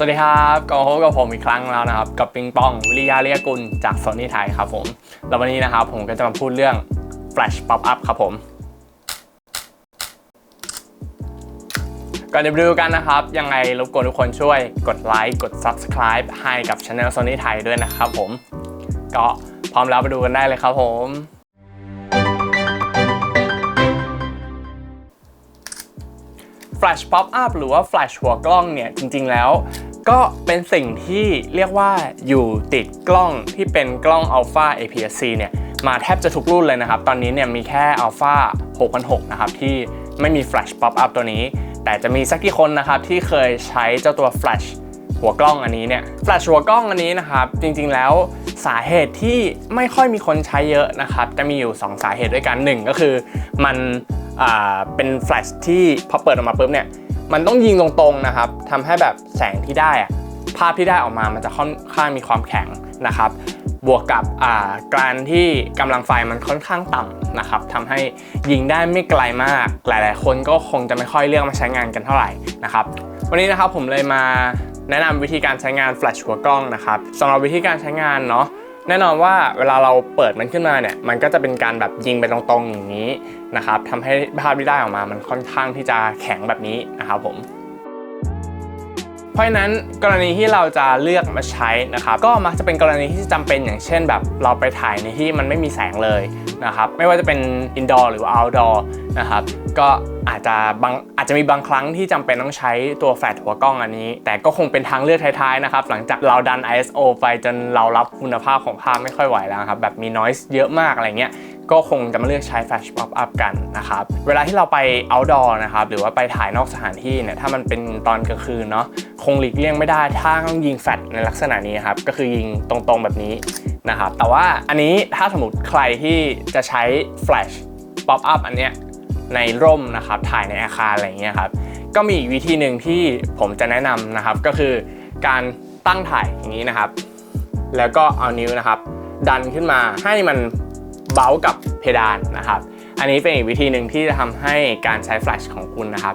สวัสดีครับก็พบกับผมอีกครั้งแล้วนะครับ กับปิงปองวิริยาเรียกุลจากโซนี่ไทยครับผมแล้ววันนี้นะครับผมก็จะมาพูดเรื่อง Flash Pop Up ครับผมก่อนจะไปดูกันนะครับ ยังไงรบกวนทุกคนช่วยกดไลค์กด Subscribe ให้กับ Channel Sony ไทยด้วยนะครับผม ก็พร้อมแล้วไปดูกันได้เลยครับผม Flash Pop Up หรือว่า Flash หัวกล้องเนี่ยจริง ๆ แล้ว ก็เป็นสิ่งที่เรียกว่าอยู่ติดกล้องที่เป็นกล้อง Alpha APS-C เนี่ยมาแทบจะทุกรุ่นเลยนะครับ ตอนนี้เนี่ยมีแค่ Alpha 6006 นะครับ ที่ไม่มี Flash Pop Up ตัวนี้ แต่จะมีสักกี่คนนะครับที่เคยใช้เจ้าตัว Flash หัวกล้องอันนี้เนี่ย Flash หัวกล้องอันนี้นะครับ จริงๆแล้วสาเหตุที่ไม่ค่อยมีคนใช้เยอะนะครับ จะมีอยู่ 2 สาเหตุด้วยกันหนึ่งก็คือมัน เป็นแฟลชที่พอเปิดออกมาปุ๊บเนี่ยมันต้องยิงตรงๆนะครับทำให้แบบแสงที่ได้ภาพที่ได้ออกมามันจะค่อนข้างมีความแข็งนะครับ บวกกับการที่กำลังไฟมันค่อนข้างต่ำนะครับทำให้ยิงได้ไม่ไกลมาก หลายๆ คนก็คงจะไม่ค่อยเลือกมาใช้งานกันเท่าไหร่นะครับ วันนี้นะครับผมเลยมาแนะนำวิธีการใช้งานแฟลชหัวกล้องนะครับสำหรับวิธีการใช้งานเนาะ แน่นอนว่าเวลาเราเปิดมันขึ้นมาเนี่ยมันก็จะเป็นการแบบยิงไปตรงๆอย่างนี้นะครับทำให้ภาพที่ได้ออกมามันค่อนข้างที่จะแข็งแบบนี้นะครับผม ราะฉะนั้นกรณีที่เราจะเลือกมาใช้นะครับก็มักจะเป็นกรณีที่จำเป็นอย่างเช่น แบบเราไปถ่ายในที่มันไม่มีแสงเลยนะครับไม่ว่าจะเป็นอินดอร์หรือเอาท์ดอร์นะครับก็อาจจะบางอาจจะมีบางครั้งที่จำเป็นต้องใช้ตัวแฟลชหัวกล้องอันนี้ แต่ก็คงเป็นทางเลือกท้ายๆนะครับหลังจากเราดัน ISO ไปจนเรารับคุณภาพของภาพไม่ค่อยไหวแล้วครับแบบมี noise เยอะมากอะไรเงี้ย ก็คงจะมาเลือกใช้ Flash Pop Up กันนะครับ เวลาที่เราไป outdoor นะครับ หรือว่าไปถ่ายนอกสถานที่เนี่ย ถ้ามันเป็นตอนกลางคืนเนาะ คงหลีกเลี่ยงไม่ได้ ถ้าต้องยิงแฟลชในลักษณะนี้ครับ ก็คือยิงตรงๆแบบนี้นะครับ แต่ว่าอันนี้ถ้าสมมติใครที่จะใช้ Flash Pop Up อันเนี้ยในร่มนะครับ ถ่ายในอาคารอะไรอย่างเงี้ยครับ ก็มีอีกวิธีหนึ่งที่ผมจะแนะนำนะครับ ก็คือการตั้งถ่ายอย่างนี้นะครับ แล้วก็เอานิ้วนะครับ ดันขึ้นมาให้มัน เบ้ากับเพดานนะครับ อันนี้เป็นอีกวิธีหนึ่งที่จะทำให้การใช้แฟลชของคุณนะครับ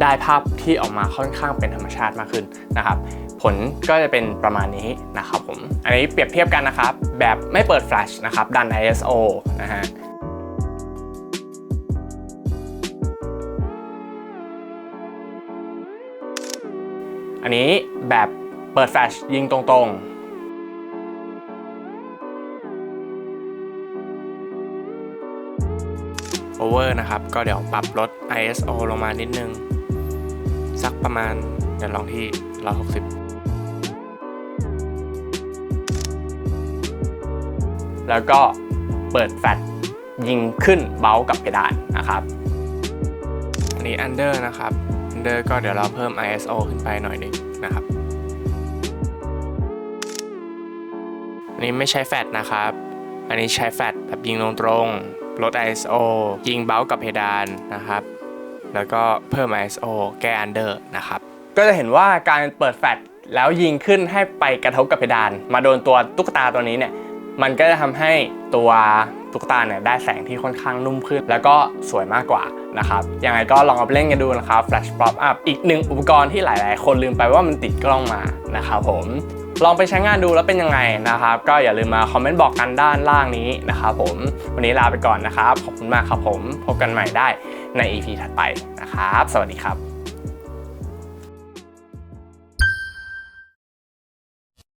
ได้ภาพที่ออกมาค่อนข้างเป็นธรรมชาติมากขึ้นนะครับ ผลก็จะเป็นประมาณนี้นะครับผม อันนี้เปรียบเทียบกันนะครับ แบบไม่เปิดแฟลชนะครับดัน ISO นะฮะอันนี้แบบเปิดแฟลชยิงตรงๆ โอเวอร์นะครับ ก็เดี๋ยวปรับลด ISO ลงมานิดนึง สักประมาณเดี๋ยวลองที่ 160 แล้วก็เปิดแฟลชยิงขึ้นเบ้ากับเพดานนะครับ อันนี้ under นะครับ under ก็เดี๋ยวเราเพิ่ม ISO ขึ้นไปหน่อยหนึงนะครับอันนี้ไม่ใช้แฟลชนะครับ อันนี้ใช้แฟลชแบบยิงตรงๆ ลด ISO ยิงเบ้ากับเพดานนะครับ แล้วก็เพิ่ม ISO แก้ under นะครับ ก็จะเห็นว่าการเปิดแฟลชแล้วยิงขึ้นให้ไปกระทบกับเพดาน มาโดนตัวตุ๊กตาตัวนี้เนี่ย มันก็จะทำให้ตัวตุ๊กตาเนี่ยได้แสงที่ค่อนข้างนุ่มขึ้น แล้วก็สวยมากกว่านะครับ ยังไงก็ลองเอาไปเล่นกันดูนะครับ Flash Pop Up อีกหนึ่งอุปกรณ์ที่หลาย ๆ คนลืมไปว่ามันติดกล้องมานะครับผม ลองไปใช้งานดูแล้วเป็นยังไงนะครับ ก็อย่าลืมมาคอมเมนต์บอกกันด้านล่างนี้นะครับผมวันนี้ลาไปก่อนนะครับ ขอบคุณมากครับผม พบกันใหม่ได้ใน EP ถัดไปนะครับ สวัสดีครับ